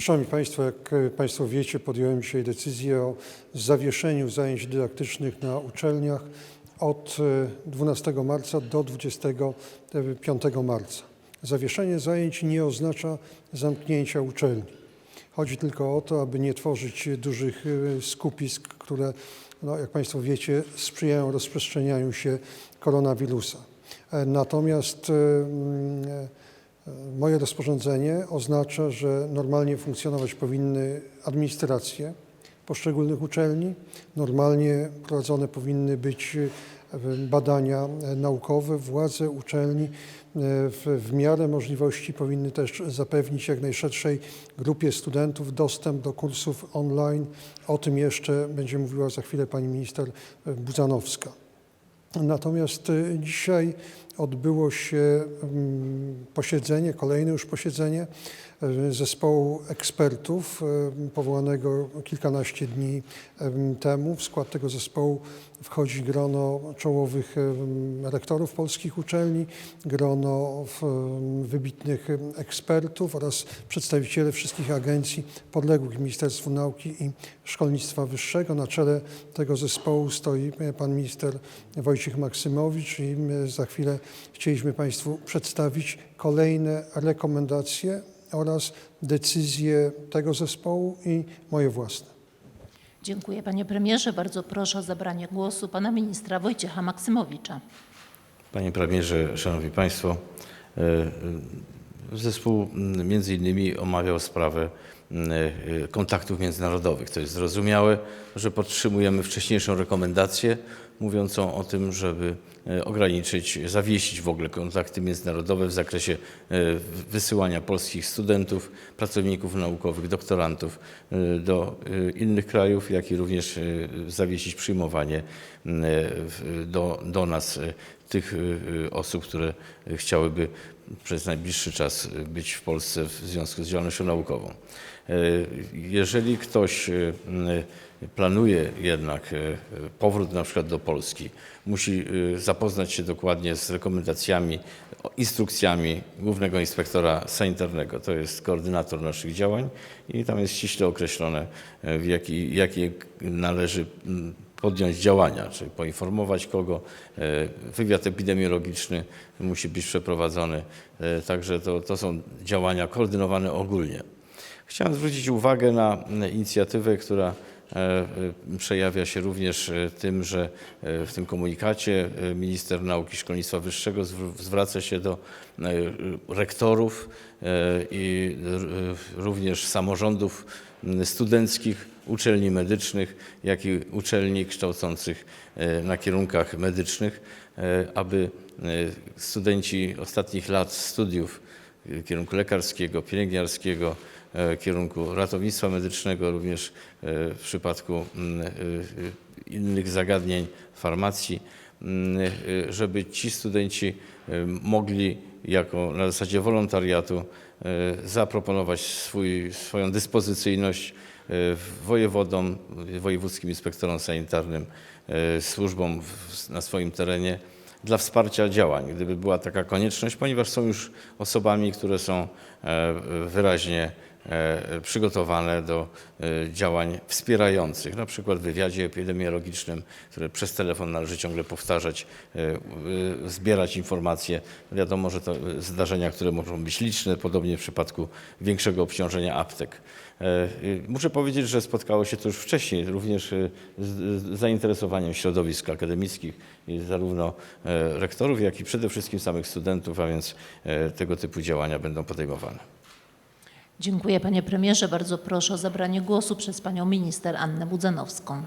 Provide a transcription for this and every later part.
Szanowni Państwo, jak e, Państwo wiecie, podjąłem dzisiaj decyzję o zawieszeniu zajęć dydaktycznych na uczelniach od e, 12 marca do 25 marca. Zawieszenie zajęć nie oznacza zamknięcia uczelni. Chodzi tylko o to, aby nie tworzyć dużych e, skupisk, które, no, jak Państwo wiecie, sprzyjają rozprzestrzenianiu się koronawirusa. E, Natomiast e, e, Moje rozporządzenie oznacza, że normalnie funkcjonować powinny administracje poszczególnych uczelni, normalnie prowadzone powinny być e, badania e, naukowe, władze uczelni e, w, w miarę możliwości powinny też zapewnić jak najszerszej grupie studentów dostęp do kursów online. O tym jeszcze będzie mówiła za chwilę pani minister Buzanowska. Natomiast dzisiaj odbyło się mm, posiedzenie, kolejne już posiedzenie y, zespołu ekspertów y, powołanego kilkanaście dni em, temu. W skład tego zespołu wchodzi grono czołowych rektorów polskich uczelni, grono wybitnych ekspertów oraz przedstawiciele wszystkich agencji podległych Ministerstwu Nauki i Szkolnictwa Wyższego. Na czele tego zespołu stoi e, pan minister Wojciech Maksymowicz i za chwilę chcieliśmy Państwu przedstawić kolejne rekomendacje oraz decyzje tego zespołu i moje własne. Dziękuję panie premierze. Bardzo proszę o zabranie głosu pana ministra Wojciecha Maksymowicza. Panie premierze, szanowni państwo, e, e, zespół między innymi omawiał sprawę kontaktów międzynarodowych. To jest zrozumiałe, że podtrzymujemy wcześniejszą rekomendację mówiącą o tym, żeby e, ograniczyć, zawiesić w ogóle kontakty międzynarodowe w zakresie wysyłania polskich studentów, pracowników naukowych, doktorantów do innych krajów, jak i również zawiesić przyjmowanie do, do nas tych y, y, osób, które chciałyby przez najbliższy czas y, być w Polsce w związku z działalnością naukową. E, Jeżeli ktoś y, y, planuje jednak y, powrót na przykład do Polski, musi y, zapoznać się dokładnie z rekomendacjami, instrukcjami Głównego Inspektora Sanitarnego. To jest koordynator naszych działań i tam jest ściśle określone, w jaki, jakie należy mm, podjąć działania, czyli poinformować kogo. E, Wywiad epidemiologiczny musi być przeprowadzony. E, Także to, to są działania koordynowane ogólnie. Chciałem zwrócić uwagę na inicjatywę, która przejawia się również e, tym, że e, w tym komunikacie e, minister nauki i szkolnictwa wyższego zwr- zwraca się do e, rektorów e, i również samorządów studenckich, uczelni medycznych, jak i uczelni kształcących e, na kierunkach medycznych, e, aby e, studenci ostatnich lat studiów e, kierunku lekarskiego, pielęgniarskiego, e, kierunku ratownictwa medycznego, również e, w przypadku mm, e, e, innych zagadnień farmacji, mm, e, żeby ci studenci e, mogli jako na zasadzie wolontariatu e, zaproponować swój, swoją dyspozycyjność e, wojewodom, wojewódzkim inspektorom sanitarnym, e, służbom na swoim terenie dla wsparcia działań, gdyby była taka konieczność, ponieważ są już osobami, które są e, wyraźnie e, przygotowane do e, działań wspierających, na przykład w wywiadzie epidemiologicznym, które przez telefon należy ciągle powtarzać, e, e, zbierać informacje. Wiadomo, że to e, zdarzenia, które mogą być liczne, podobnie w przypadku większego obciążenia aptek. E, Muszę powiedzieć, że spotkało się to już wcześniej, również e, z zainteresowaniem środowisk akademickich, zarówno e, rektorów, jak i przede wszystkim samych studentów, a więc e, tego typu działania będą podejmowane. Dziękuję panie premierze. Bardzo proszę o zabranie głosu przez panią minister Annę Budzanowską.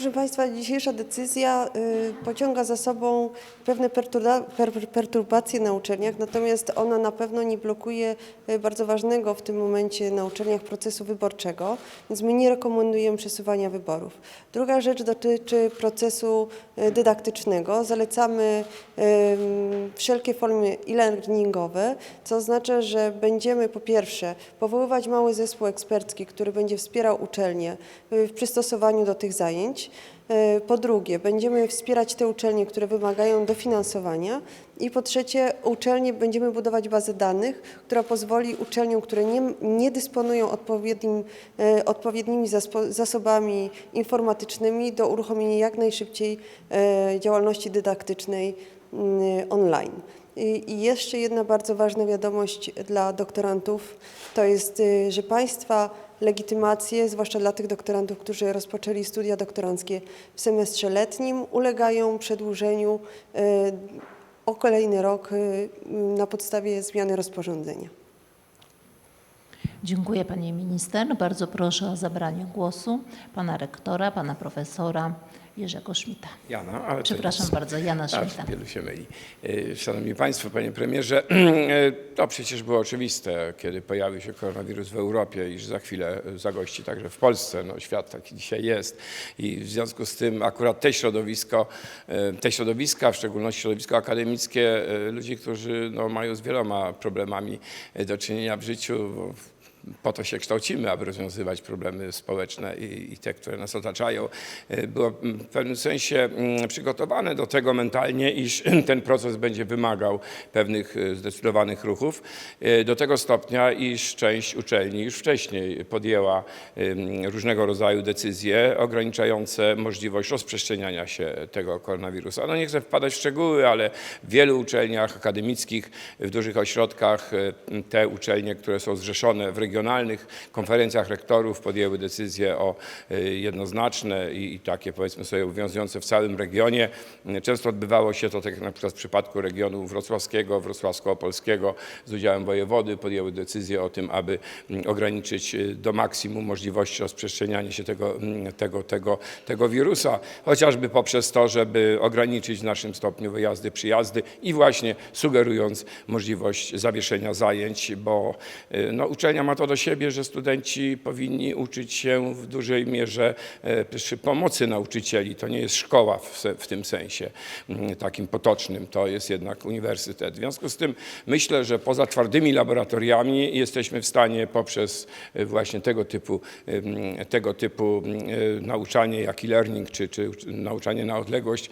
Proszę Państwa, dzisiejsza decyzja y, pociąga za sobą pewne perturba- per- perturbacje na uczelniach, natomiast ona na pewno nie blokuje y, bardzo ważnego w tym momencie na uczelniach procesu wyborczego, więc my nie rekomendujemy przesuwania wyborów. Druga rzecz dotyczy procesu y, dydaktycznego. Zalecamy wszelkie formy e-learningowe, co oznacza, że będziemy po pierwsze powoływać mały zespół ekspercki, który będzie wspierał uczelnie w przystosowaniu do tych zajęć. E, Po drugie, będziemy wspierać te uczelnie, które wymagają dofinansowania. I po trzecie, uczelnie będziemy budować bazę danych, która pozwoli uczelniom, które nie, nie dysponują odpowiednim, e, odpowiednimi zasobami informatycznymi, do uruchomienia jak najszybciej e, działalności dydaktycznej mm, online. I i jeszcze jedna bardzo ważna wiadomość dla doktorantów to jest, y, że Państwa legitymacje, zwłaszcza dla tych doktorantów, którzy rozpoczęli studia doktoranckie w semestrze letnim, ulegają przedłużeniu y, o kolejny rok y, na podstawie zmiany rozporządzenia. Dziękuję pani minister. Bardzo proszę o zabranie głosu pana rektora, pana profesora Jerzego Szmita. Jana, ale Przepraszam jest- bardzo, Jana A, Szmita. wielu się myli. E, Szanowni Państwo, Panie Premierze, e, to przecież było oczywiste, kiedy pojawił się koronawirus w Europie, iż za chwilę zagości także w Polsce. No, świat taki dzisiaj jest i w związku z tym akurat te środowisko, e, te środowiska, w szczególności środowisko akademickie, e, ludzi, którzy no, mają z wieloma problemami e, do czynienia w życiu, po to się kształcimy, aby rozwiązywać problemy społeczne i, i te, które nas otaczają. E, Było w pewnym sensie przygotowane do tego mentalnie, iż ten proces będzie wymagał pewnych e, zdecydowanych ruchów, e, do tego stopnia, iż część uczelni już wcześniej podjęła różnego rodzaju decyzje ograniczające możliwość rozprzestrzeniania się tego koronawirusa. No nie chcę wpadać w szczegóły, ale w wielu uczelniach akademickich, w dużych ośrodkach te uczelnie, które są zrzeszone w regionalnych konferencjach rektorów podjęły decyzje o e, jednoznaczne i, i takie powiedzmy sobie obowiązujące w całym regionie. Często odbywało się to tak na przykład w przypadku regionu wrocławskiego, wrocławsko-opolskiego z udziałem wojewody podjęły decyzję o tym, aby mm, ograniczyć e, do maksimum możliwości rozprzestrzeniania się tego, mm, tego, tego, tego wirusa, chociażby poprzez to, żeby ograniczyć w naszym stopniu wyjazdy, przyjazdy i właśnie sugerując możliwość zawieszenia zajęć, bo e, no, uczelnia ma to do siebie, że studenci powinni uczyć się w dużej mierze e, przy pomocy nauczycieli. To nie jest szkoła w, w tym sensie mm, takim potocznym, to jest jednak uniwersytet. W związku z tym myślę, że poza twardymi laboratoriami jesteśmy w stanie poprzez e, właśnie tego typu, tego typu e, nauczanie, jak e-learning, czy, czy ucz- nauczanie na odległość,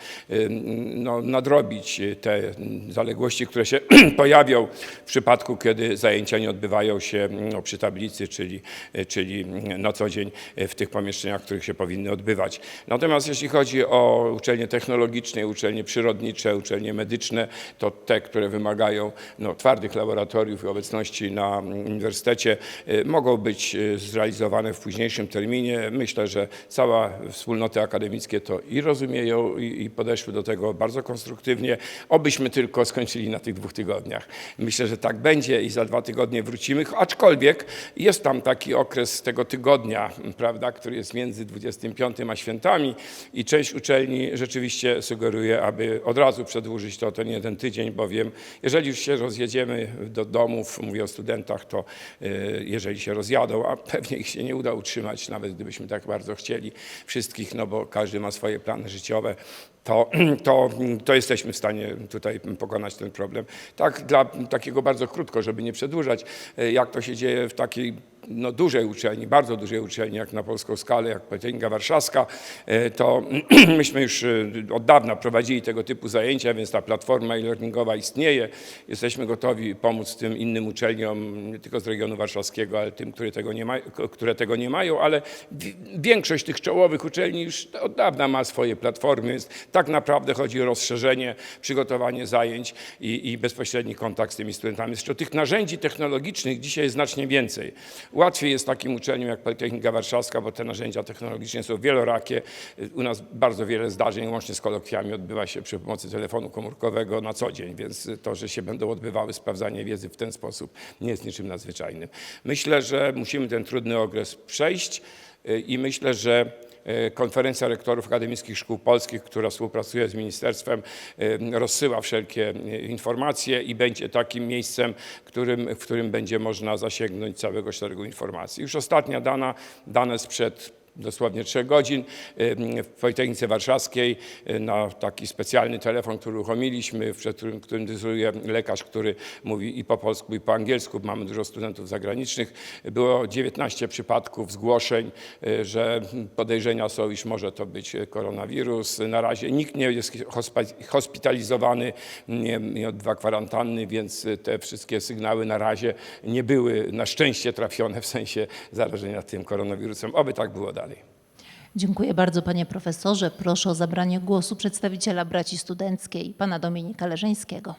no, nadrobić te zaległości, które się pojawią w przypadku, kiedy zajęcia nie odbywają się no, przy tablicy, czyli, czyli na co dzień w tych pomieszczeniach, w których się powinny odbywać. Natomiast jeśli chodzi o uczelnie technologiczne, uczelnie przyrodnicze, uczelnie medyczne, to te, które wymagają no, twardych laboratoriów i obecności na uniwersytecie, y, mogą być y, zrealizowane w późniejszym terminie. Myślę, że cała wspólnoty akademickie to i rozumieją i, i podeszły do tego bardzo konstruktywnie. Obyśmy tylko skończyli na tych dwóch tygodniach. Myślę, że tak będzie i za dwa tygodnie wrócimy, aczkolwiek jest tam taki okres tego tygodnia, prawda, który jest między 25 a świętami i część uczelni rzeczywiście sugeruje, aby od razu przedłużyć to ten jeden tydzień, bowiem jeżeli już się rozjedziemy do domów, mówię o studentach, to y, jeżeli się rozjadą, a pewnie ich się nie uda utrzymać, nawet gdybyśmy tak bardzo chcieli wszystkich, no bo każdy ma swoje plany życiowe, to, to, to jesteśmy w stanie tutaj pokonać ten problem. Tak dla takiego bardzo krótko, żeby nie przedłużać, e, jak to się dzieje w está aqui no, dużej uczelni, bardzo dużej uczelni, jak na polską skalę, jak Politechnika Warszawska, e, to myśmy już e, od dawna prowadzili tego typu zajęcia, więc ta platforma e-learningowa istnieje. Jesteśmy gotowi pomóc tym innym uczelniom, nie tylko z regionu warszawskiego, ale tym, które tego nie, ma, które tego nie mają, ale wi- większość tych czołowych uczelni już od dawna ma swoje platformy, więc tak naprawdę chodzi o rozszerzenie, przygotowanie zajęć i, i bezpośredni kontakt z tymi studentami. Zresztą tych narzędzi technologicznych dzisiaj jest znacznie więcej. Łatwiej jest takim uczelniom jak Politechnika Warszawska, bo te narzędzia technologiczne są wielorakie. U nas bardzo wiele zdarzeń, łącznie z kolokwiami, odbywa się przy pomocy telefonu komórkowego na co dzień, więc to, że się będą odbywały sprawdzanie wiedzy w ten sposób, nie jest niczym nadzwyczajnym. Myślę, że musimy ten trudny okres przejść y, i myślę, że Konferencja Rektorów Akademickich Szkół Polskich, która współpracuje z ministerstwem, e, rozsyła wszelkie e, informacje i będzie takim miejscem, którym, w którym będzie można zasięgnąć całego szeregu informacji. Już ostatnia dana, dane sprzed dosłownie trzech godzin. W Politechnice Warszawskiej y, na taki specjalny telefon, który uruchomiliśmy, przed którym, którym lekarz, który mówi i po polsku, i po angielsku, mamy dużo studentów zagranicznych, było 19 przypadków zgłoszeń, y, że podejrzenia są, iż może to być koronawirus. Na razie nikt nie jest hospitalizowany, nie, nie odbywa kwarantanny, więc te wszystkie sygnały na razie nie były na szczęście trafione w sensie zarażenia tym koronawirusem. Oby tak było dalej. Dziękuję bardzo panie profesorze. Proszę o zabranie głosu przedstawiciela braci studenckiej, pana Dominika Leżeńskiego.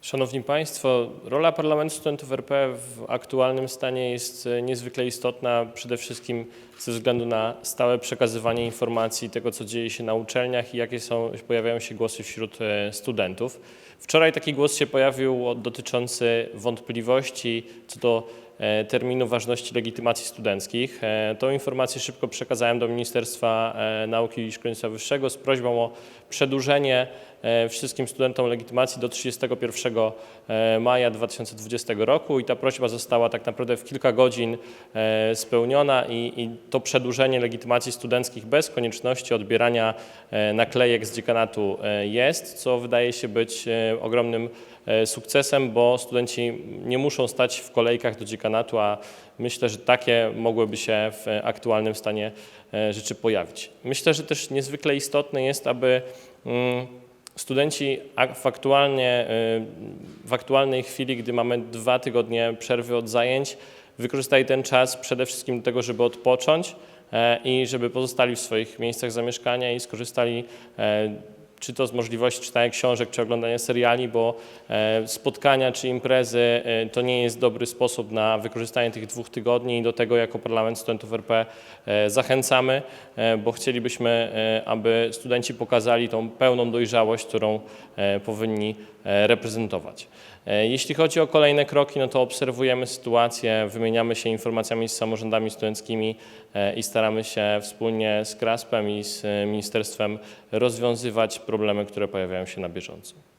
Szanowni Państwo, rola Parlamentu Studentów RP w aktualnym stanie jest e, niezwykle istotna, przede wszystkim ze względu na stałe przekazywanie informacji tego, co dzieje się na uczelniach i jakie są, pojawiają się głosy wśród e, studentów. Wczoraj taki głos się pojawił dotyczący wątpliwości co do terminu ważności legitymacji studenckich. E, Tą informację szybko przekazałem do Ministerstwa e, Nauki i Szkolnictwa Wyższego z prośbą o przedłużenie e, wszystkim studentom legitymacji do 31 e, maja 2020 roku i ta prośba została tak naprawdę w kilka godzin e, spełniona i, i to przedłużenie legitymacji studenckich bez konieczności odbierania e, naklejek z dziekanatu e, jest, co wydaje się być e, ogromnym e, sukcesem, bo studenci nie muszą stać w kolejkach do dziekanatu, a myślę, że takie mogłyby się w aktualnym stanie e, rzeczy pojawić. Myślę, że też niezwykle istotne jest, aby mm, studenci aktualnie, y, w aktualnej chwili, gdy mamy dwa tygodnie przerwy od zajęć, wykorzystali ten czas przede wszystkim do tego, żeby odpocząć e, i żeby pozostali w swoich miejscach zamieszkania i skorzystali e, czy to z możliwości czytania książek, czy oglądania seriali, bo e, spotkania czy imprezy e, to nie jest dobry sposób na wykorzystanie tych dwóch tygodni i do tego jako Parlament Studentów RP e, zachęcamy, bo chcielibyśmy, aby studenci pokazali tą pełną dojrzałość, którą powinni reprezentować. E, Jeśli chodzi o kolejne kroki, no to obserwujemy sytuację, wymieniamy się informacjami z samorządami studenckimi e, i staramy się wspólnie z KRASP-em i z e, ministerstwem rozwiązywać problemy, które pojawiają się na bieżąco.